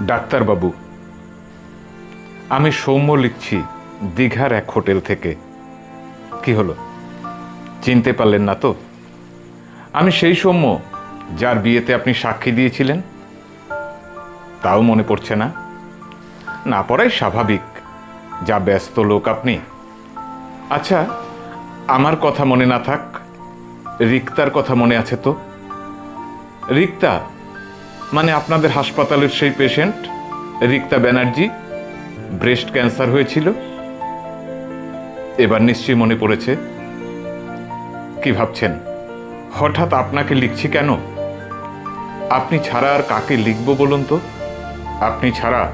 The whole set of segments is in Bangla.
ডাক্তারবাবু, আমি সৌম্য লিখছি দীঘার এক হোটেল থেকে। কি হলো? চিনতে পারলেন না তো? আমি সেই সৌম্য যার বিয়েতে আপনি সাক্ষী দিয়েছিলেন? তাও মনে পড়ছে না? না পড়াই স্বাভাবিক, যা ব্যস্ত লোক আপনি। আচ্ছা আমার কথা মনে না থাক, রিক্তার কথা মনে আছে তো? রিক্তা মানে আপনাদের হাসপাতালের সেই patient Rikta Banerjee breast cancer হয়েছিল। এবার নিশ্চয়ই মনে পড়েছে, কি ভাবছেন? হঠাৎ আপনাকে লিখছি কেন? আপনি ছাড়া আর কাকে লিখব বলুন তো? আপনি ছাড়া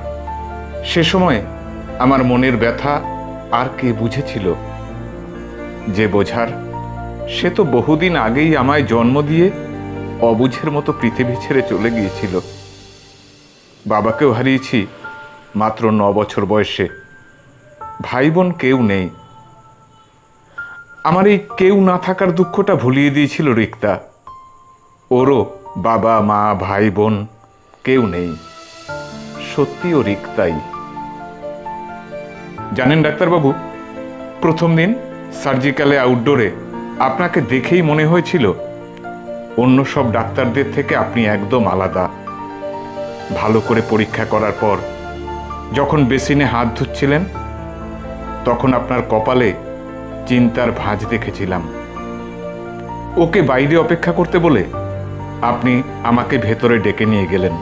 সে সময় আমার মনের ব্যথা আর কে বুঝেছিল? যে বোঝার, সে তো বহুদিন আগেই আমায় জন্ম দিয়ে অবুঝের মতো পৃথিবী ছেড়ে চলে গিয়েছিল। বাবাকেও হারিয়েছি মাত্র ন বছর বয়সে। ভাই বোন কেউ নেই। আমার এই কেউ না থাকার দুঃখটা ভুলিয়ে দিয়েছিল রিক্তা। ওরও বাবা, মা ভাই বোন কেউ নেই। সত্যিও রিক্তাই। জানেন ডাক্তারবাবু, প্রথম দিন সার্জিক্যালে আউটডোরে আপনাকে দেখেই মনে হয়েছিল অন্য সব ডাক্তারদের থেকে আপনি একদম আলাদা। ভালো করে পরীক্ষা করার পর যখন বেসিনে হাত ধুচ্ছিলেন, তখন আপনার কপালে চিন্তার ভাঁজ দেখেছিলাম। ওকে বাইরে অপেক্ষা করতে বলে আপনি আমাকে ভেতরে ডেকে নিয়ে গেলেন।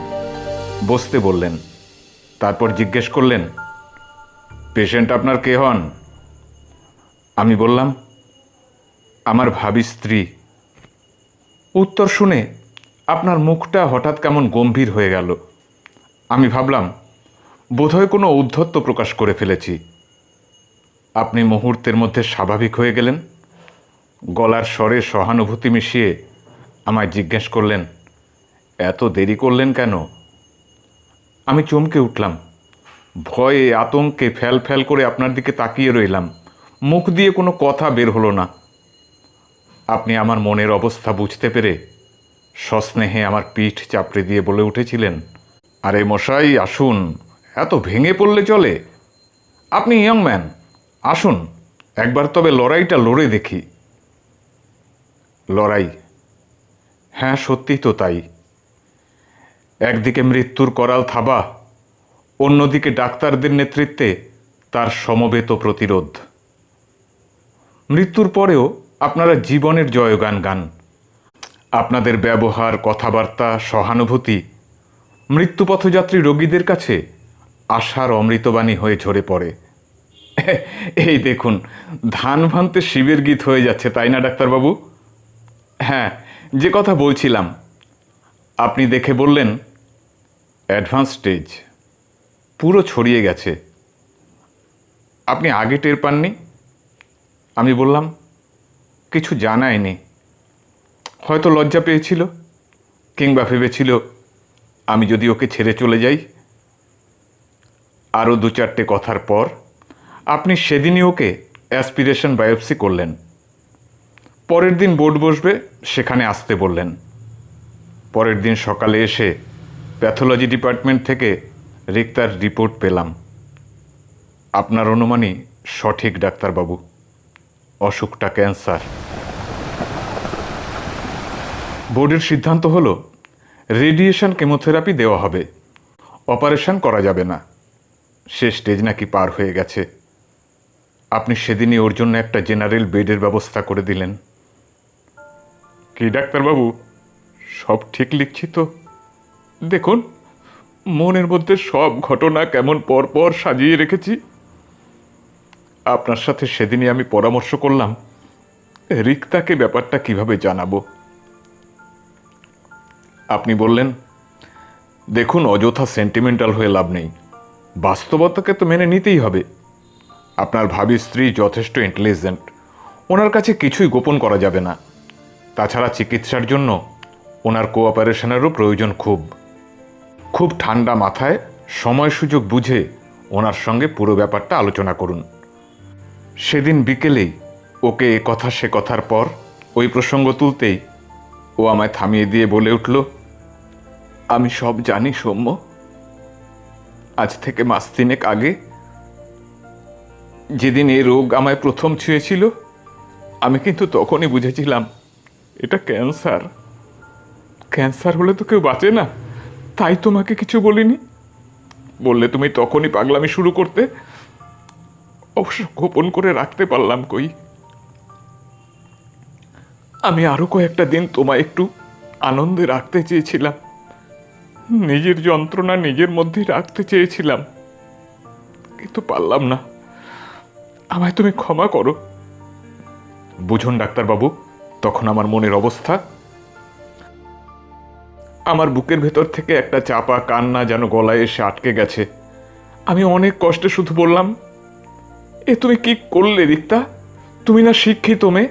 বসতে বললেন। তারপর জিজ্ঞেস করলেন, পেশেন্ট আপনার কে হন? আমি বললাম, আমার ভাবি স্ত্রী। উত্তর শুনে আপনার মুখটা হঠাৎ কেমন গম্ভীর হয়ে গেল। আমি ভাবলাম, বোধহয় কোনো ঔদ্ধত্য প্রকাশ করে ফেলেছি। আপনি মুহূর্তের মধ্যে স্বাভাবিক হয়ে গেলেন। গলার স্বরে সহানুভূতি মিশিয়ে আমায় জিজ্ঞেস করলেন, এত দেরি করলেন কেন? আমি চমকে উঠলাম। ভয়ে আতঙ্কে ফ্যাল ফ্যাল করে আপনার দিকে তাকিয়ে রইলাম। মুখ দিয়ে কোনো কথা বের হলো না। আপনি আমার মনের অবস্থা বুঝতে পেরে সস্নেহে আমার পিঠ চাপড়ে দিয়ে বলে উঠেছিলেন, আরে মশাই, আসুন। এত ভেঙে পড়লে চলে। আপনি ইয়ং ম্যান আসুন। একবার তবে লড়াইটা লড়ে দেখি। লড়াই? হ্যাঁ সত্যি তো তাই। একদিকে মৃত্যুর করাল থাবা, অন্যদিকে ডাক্তারদের নেতৃত্বে তার সমবেত প্রতিরোধ। মৃত্যুর পরেও আপনারা জীবনের জয়গান গান। আপনাদের ব্যবহার, কথাবার্তা, সহানুভূতি, মৃত্যুপথযাত্রী রোগীদের কাছে আশার অমৃতবাণী হয়ে ঝরে পড়ে। এই দেখুন, ধান ভানতে শিবের গীত হয়ে যাচ্ছে, তাই না, ডাক্তারবাবু? হ্যাঁ যে কথা বলছিলাম, আপনি দেখে বললেন, অ্যাডভান্স স্টেজ, পুরো ছড়িয়ে গেছে। আপনি আগে টের পাননি? আমি বললাম কিছু জানায়নি। হয়তো লজ্জা পেয়েছিল, কিংবা ভেবেছিল, আমি যদি ওকে ছেড়ে চলে যাই, আরও দু চারটে কথার পর, আপনি সেদিনই ওকে অ্যাসপিরেশন বায়োপসি করলেন। পরের দিন বোর্ড বসবে, সেখানে আসতে বললেন। পরের দিন সকালে এসে প্যাথোলজি ডিপার্টমেন্ট থেকে রিক্তার রিপোর্ট পেলাম। আপনার অনুমানই সঠিক, ডাক্তারবাবু। অসুখটা ক্যান্সার। বোর্ডের সিদ্ধান্ত হলো, রেডিয়েশন কেমোথেরাপি দেওয়া হবে। অপারেশন করা যাবে না। সে স্টেজ নাকি পার হয়ে গেছে। আপনি সেদিনই ওর জন্য একটা জেনারেল বেডের ব্যবস্থা করে দিলেন। কি ডাক্তারবাবু? সব ঠিক লিখছি তো। দেখুন, মনের মধ্যে সব ঘটনা কেমন পরপর সাজিয়ে রেখেছি। আপনার সাথে সেদিনই আমি পরামর্শ করলাম। রিক্তাকে ব্যাপারটা কীভাবে জানাব? আপনি বললেন, দেখুন, অযথা সেন্টিমেন্টাল হয়ে লাভ নেই। বাস্তবতাকে তো মেনে নিতেই হবে। আপনার ভাবি স্ত্রী যথেষ্ট ইন্টেলিজেন্ট ওনার কাছে কিছুই গোপন করা যাবে না। তাছাড়া চিকিৎসার জন্য ওনার কোঅপারেশনেরও প্রয়োজন খুব। খুব ঠান্ডা মাথায় সময় সুযোগ বুঝে ওনার সঙ্গে পুরো ব্যাপারটা আলোচনা করুন। সেদিন বিকেলেই ওকে এ কথা, সে কথার পর ওই প্রসঙ্গ তুলতেই ও আমায় থামিয়ে দিয়ে বলে উঠল, আমি সব জানি সৌম্য। আজ থেকে মাস তিনেক আগে যেদিন এই রোগ আমায় প্রথম ছুঁয়েছিল, আমি কিন্তু তখনই বুঝেছিলাম, এটা ক্যান্সার। ক্যান্সার হলে তো কেউ বাঁচে না, তাই তোমাকে কিছু বলিনি। বললে তুমি তখনই পাগলামি শুরু করতে অবশ্য গোপন করে রাখতে পারলাম কই। আমি আরও কয়েকটা দিন তোমায় একটু আনন্দে রাখতে চেয়েছিলাম। নিজের যন্ত্রণা নিজের মধ্যে রাখতে চেয়েছিলাম। কিন্তু পারলাম না। আমায় তুমি ক্ষমা করো। বুঝুন, ডাক্তারবাবু, তখন আমার মনের অবস্থা? আমার বুকের ভেতর থেকে একটা চাপা কান্না যেন গলায় এসে আটকে গেছে। আমি অনেক কষ্টে শুধু বললাম এ তুমি কি করলে, রিক্তা? তুমি না শিক্ষিত মেয়ে?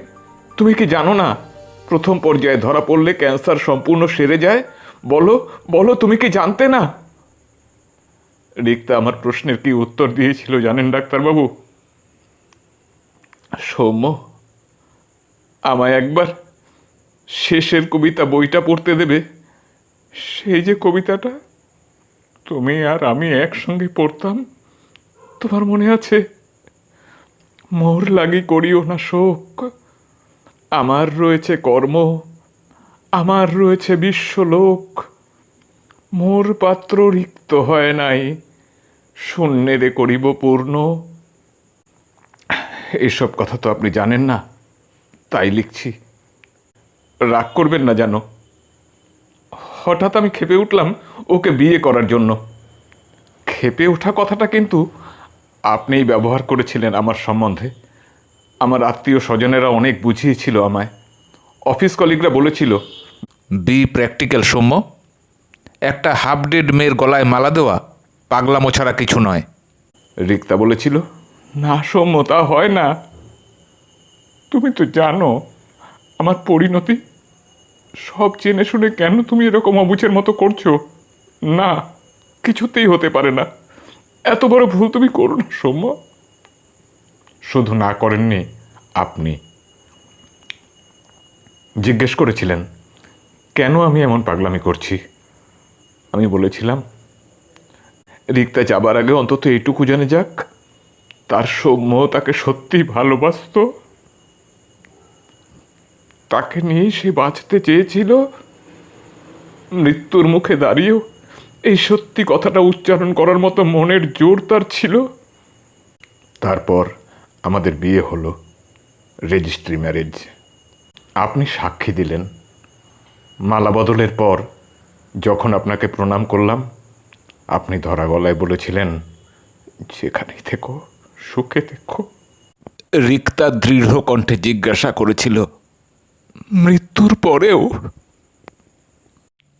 তুমি কি জানো না? প্রথম পর্যায়ে ধরা পড়লে ক্যান্সার সম্পূর্ণ সেরে যায়। বলো বলো, তুমি কি জানতে না? রিক্তা আমার প্রশ্নের কি উত্তর দিয়েছিল জানেন, ডাক্তারবাবু? সৌম্য, আমায় একবার শেষের কবিতা বইটা পড়তে দেবে। সেই যে কবিতাটা তুমি আর আমি একসঙ্গে পড়তাম, তোমার মনে আছে? মোর লাগি করিও না শোক। আমার রয়েছে কর্ম, আমার রয়েছে বিশ্বলোক। মোর পাত্র রিক্ত হয় নাই, শূন্যেরে করিব পূর্ণ। এসব কথা তো আপনি জানেন না, তাই লিখছি। রাগ করবেন না জানো হঠাৎ আমি খেপে উঠলাম ওকে বিয়ে করার জন্য। খেপে ওঠা কথাটা কিন্তু আপনিই ব্যবহার করেছিলেন আমার সম্বন্ধে। আমার আত্মীয় স্বজনেরা অনেক বুঝিয়েছিল আমায়। অফিস কলিগরা বলেছিল বি প্র্যাকটিক্যাল সৌম্য। একটা হাফ ডেড মেয়ের গলায় মালা দেওয়া পাগলামো ছাড়া কিছু নয়। রিক্তা বলেছিল না সৌম্য তা হয় না। তুমি তো জানো আমার পরিণতি। সব জেনে শুনে কেন তুমি এরকম অবুঝের মতো করছ? না কিছুতেই হতে পারে না। এত বড় ভুল তুমি করো না, সৌম্য। শুধু না করেননি আপনি। জিজ্ঞেস করেছিলেন, কেন আমি এমন পাগলামি করছি? আমি বলেছিলাম, রিক্তা যাবার আগে অন্তত এইটুকু জেনে যাক, তার সৌম্য তাকে সত্যি ভালোবাসতো। তাকে নিয়ে সে বাঁচতে চেয়েছিল, মৃত্যুর মুখে দাঁড়িয়েও এই সত্যি কথাটা উচ্চারণ করার মতো মনের জোর তার ছিল? তারপর আমাদের বিয়ে হলো রেজিস্ট্রি ম্যারেজ। আপনি সাক্ষী দিলেন। মালা বদলের পর যখন আপনাকে প্রণাম করলাম আপনি ধরা গলায় বলেছিলেন যেখানেই থেকো সুখে থেকো। রিক্তা দৃঢ় কণ্ঠে জিজ্ঞাসা করেছিল মৃত্যুর পরেও?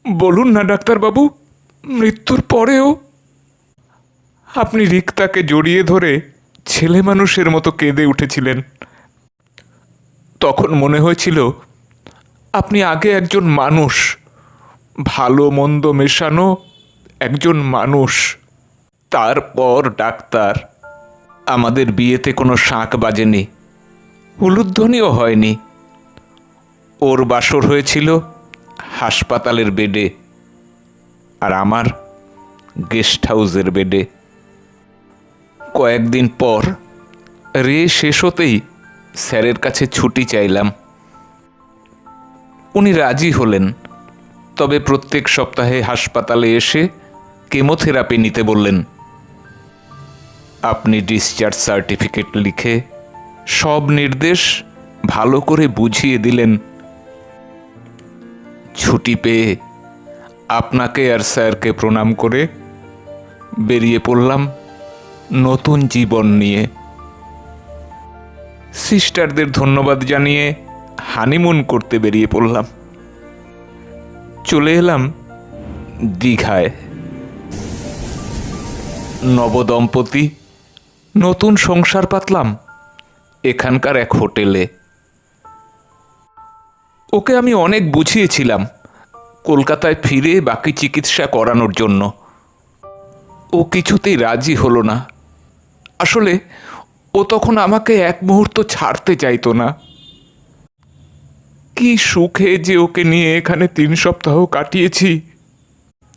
বলুন না ডাক্তারবাবু। মৃত্যুর পরেও আপনি রিক্তাকে জড়িয়ে ধরে ছেলে মানুষের মতো কেঁদে উঠেছিলেন। তখন মনে হয়েছিল, আপনি আগে একজন মানুষ, ভালো মন্দ মেশানো একজন মানুষ, তারপর ডাক্তার। আমাদের বিয়েতে কোনো শাঁখ বাজেনি, উলুধ্বনিও হয়নি। ওর বাসর হয়েছিল হাসপাতালের বেডে। আর আমার গেস্ট হাউসের বেডে কয়েকদিন পর রে শেষ হতেই স্যারের কাছে ছুটি চাইলাম। উনি রাজি হলেন, তবে প্রত্যেক সপ্তাহে হাসপাতালে এসে কেমোথেরাপি নিতে বললেন। আপনি ডিসচার্জ সার্টিফিকেট লিখে সব নির্দেশ ভালো করে বুঝিয়ে দিলেন। ছুটি পেয়ে আপনাকে আর স্যারকে প্রণাম করে বেরিয়ে পড়লাম নতুন জীবন নিয়ে। সিস্টারদের ধন্যবাদ জানিয়ে হানিমুন করতে বেরিয়ে পড়লাম। চলে এলাম দীঘায়। নবদম্পতি নতুন সংসার পাতলাম এখানকার এক হোটেলে। ওকে আমি অনেক বুঝিয়েছিলাম। কলকাতায় ফিরে বাকি চিকিৎসা করানোর জন্য। ও কিছুতেই রাজি হলো না। আসলে ও তখন আমাকে এক মুহূর্ত ছাড়তে চাইতো না। কি সুখে যে ওকে নিয়ে এখানে তিন সপ্তাহ কাটিয়েছি,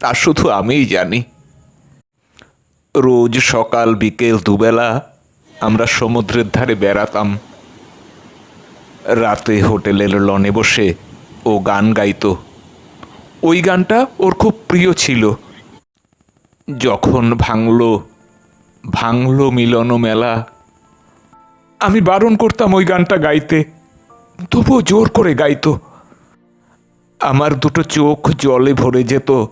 তা শুধু আমিই জানি। রোজ সকাল, বিকেল দুবেলা আমরা সমুদ্রের ধারে বেড়াতাম। রাতে হোটেলের লনে বসে ও গান গাইতো। ওই গানটা ওর খুব প্রিয় ছিল। যখন ভাঙলো ভাঙলো মিলন মেলা। আমি বারণ করতাম ওই গানটা গাইতে, তবুও জোর করে গাইতো। আমার দুটো চোখ জলে ভরে যেত।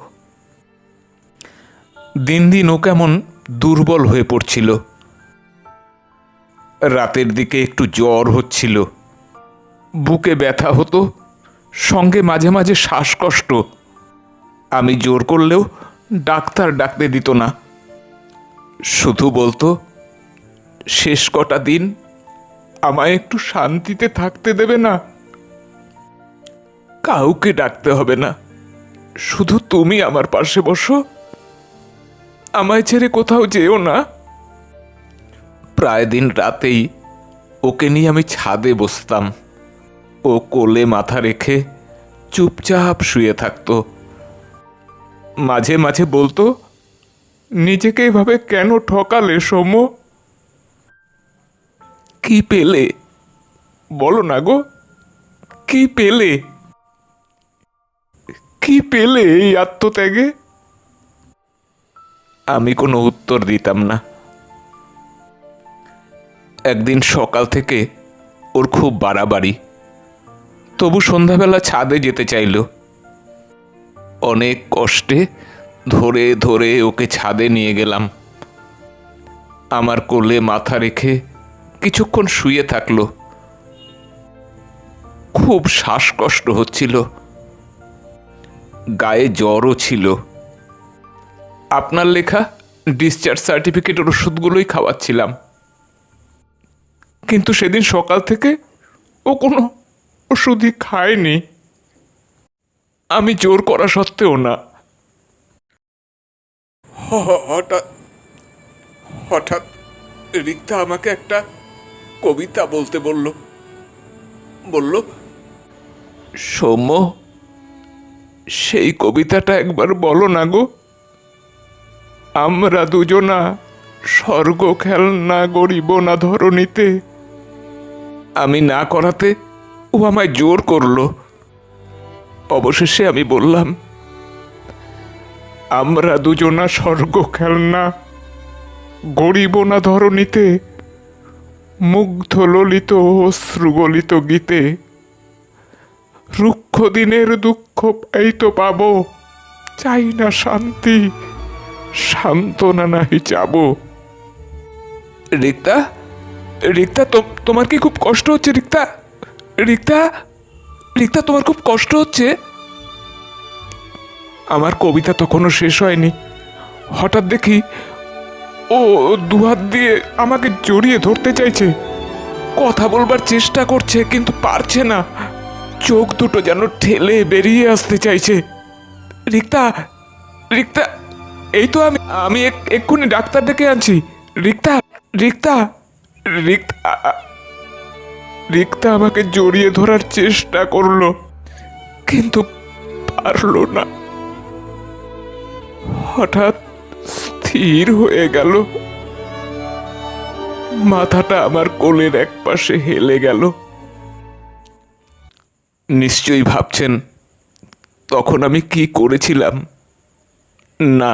দিন দিন ও কেমন দুর্বল হয়ে পড়ছিল। রাতের দিকে একটু জ্বর হচ্ছিল। বুকে ব্যথা হতো, সঙ্গে মাঝে মাঝে শ্বাসকষ্ট। আমি জোর করলেও ডাক্তার ডাকতে দিত না। শুধু বলতো, শেষ কটা দিন আমায় একটু শান্তিতে থাকতে দেবে না। কাউকে ডাকতে হবে না। শুধু তুমি আমার পাশে বসো। আমায় ছেড়ে কোথাও যেও না। প্রায় দিন রাতেই ওকে নিয়ে আমি ছাদে বসতাম। ও কোলে মাথা রেখে চুপচাপ শুয়ে থাকতো। মাঝে মাঝে বলতো, নিজেকে এভাবে কেন ঠকালে সৌম্য? কি পেলে? বলো না গো, কি পেলে? কি পেলে এই আত্মত্যাগে? আমি কোনো উত্তর দিতাম না। একদিন সকাল থেকে ওর খুব বাড়াবাড়ি। তবু সন্ধ্যাবেলা ছাদে যেতে চাইল। অনেক কষ্টে ধরে ধরে ওকে ছাদে নিয়ে গেলাম। আমার কোলে মাথা রেখে কিছুক্ষণ শুয়ে থাকল। খুব শ্বাসকষ্ট হচ্ছিল। গায়ে জ্বরও ছিল। আপনার লেখা ডিসচার্জ সার্টিফিকেটের ওষুধগুলোই খাওয়াচ্ছিলাম। কিন্তু সেদিন সকাল থেকে ও কোনো ওষুধই খায়নি। আমি জোর করা সত্ত্বেও না। হঠাৎ হঠাৎ রিক্তা আমাকে একটা কবিতা বলতে বলল। বলল সৌম্য সেই কবিতাটা একবার বলো না গো। আমরা দুজনা স্বর্গ খেলনা গরিব না ধরণীতে। আমি না করাতে ও আমায় জোর করল। অবশেষে আমি বললাম, আমরা দুজনা স্বর্গ খেলনা, গরিব না ধরণীতে মুগ্ধ ললিত অশ্রুগলিত গীতে, রুক্ষ দিনের দুঃখ এই তো পাবো, চাই না শান্তি, সান্ত্বনা নাহি যাব। রিক্তা রিক্তা তোমার কি খুব কষ্ট হচ্ছে, রিক্তা? রিক্তা রিক্তা তোমার খুব কষ্ট হচ্ছে। আমার কবিতা তখনও শেষ হয়নি। হঠাৎ দেখি ও দুহাত দিয়ে আমাকে জড়িয়ে ধরতে চাইছে। কথা বলবার চেষ্টা করছে, কিন্তু পারছে না। চোখ দুটো যেন ঠেলে বেরিয়ে আসতে চাইছে। রিক্তা রিক্তা, এই তো আমি আমি এক- এক্ষুনি ডাক্তার ডেকে আনছি। রিক্তা রিক্তা রিক্তা রিক্তা আমাকে জড়িয়ে ধরার চেষ্টা করল, কিন্তু পারল না। হঠাৎ স্থির হয়ে গেল। মাথাটা আমার কোলের এক পাশে হেলে গেল। নিশ্চয়ই ভাবছেন, তখন আমি কি করেছিলাম? না,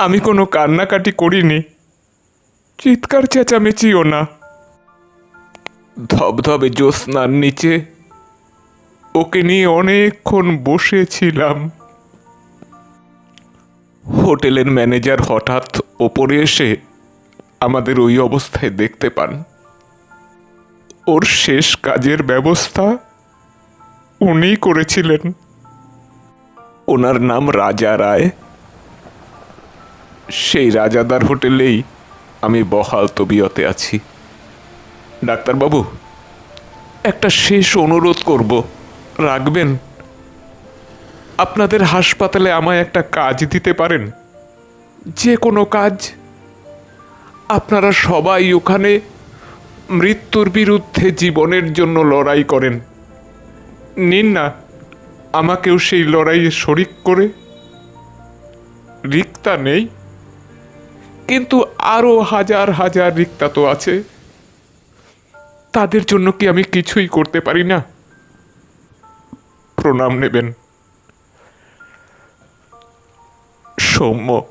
আমি কোনো কান্নাকাটি করিনি। চিৎকার চেঁচামেচিও না। ধবধবে জ্যোৎস্নার নিচে ওকে নিয়ে অনেকক্ষণ বসেছিলাম। হোটেলের ম্যানেজার হঠাৎ ওপরে এসে আমাদের ওই অবস্থায় দেখতে পান। ওর শেষ কাজের ব্যবস্থা উনিই করেছিলেন। ওনার নাম রাজা রায়। সেই রাজাদার হোটেলেই আমি বহাল তবিয়তে আছি। ডাক্তারবাবু, একটা শেষ অনুরোধ করব। রাখবেন? আপনাদের হাসপাতালে আমায় একটা কাজ দিতে পারেন? যে কোনো কাজ? আপনারা সবাই ওখানে মৃত্যুর বিরুদ্ধে জীবনের জন্য লড়াই করেন। নিন না, আমাকেও সেই লড়াইয়ে শরিক করে। রিক্তা নেই, কিন্তু আরও হাজার হাজার রিক্তা তো আছে। তাদের জন্য কি আমি কিছুই করতে পারি না? প্রণাম নেবেন। সৌম্য